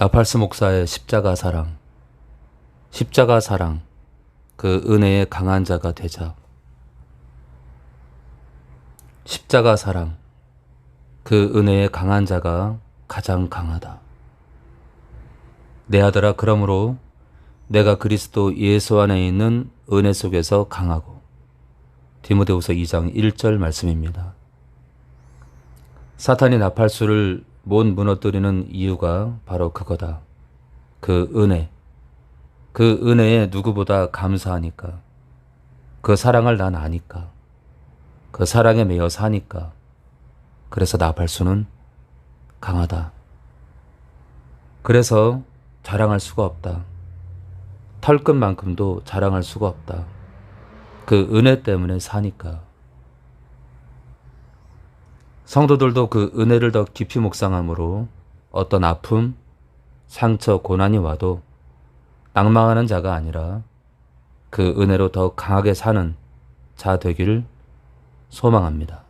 나팔스 목사의 십자가 사랑, 십자가 사랑, 그 은혜의 강한 자가 되자. 십자가 사랑, 그 은혜의 강한 자가 가장 강하다. 내 아들아, 그러므로 내가 그리스도 예수 안에 있는 은혜 속에서 강하고, 디모데후서 2장 1절 말씀입니다. 사탄이 나팔수를 못 무너뜨리는 이유가 바로 그거다. 그 은혜. 그 은혜에 누구보다 감사하니까. 그 사랑을 난 아니까. 그 사랑에 매여 사니까. 그래서 나팔수는 강하다. 그래서 자랑할 수가 없다. 털끝만큼도 자랑할 수가 없다. 그 은혜 때문에 사니까. 성도들도 그 은혜를 더 깊이 묵상함으로 어떤 아픔, 상처, 고난이 와도 낭망하는 자가 아니라 그 은혜로 더 강하게 사는 자 되기를 소망합니다.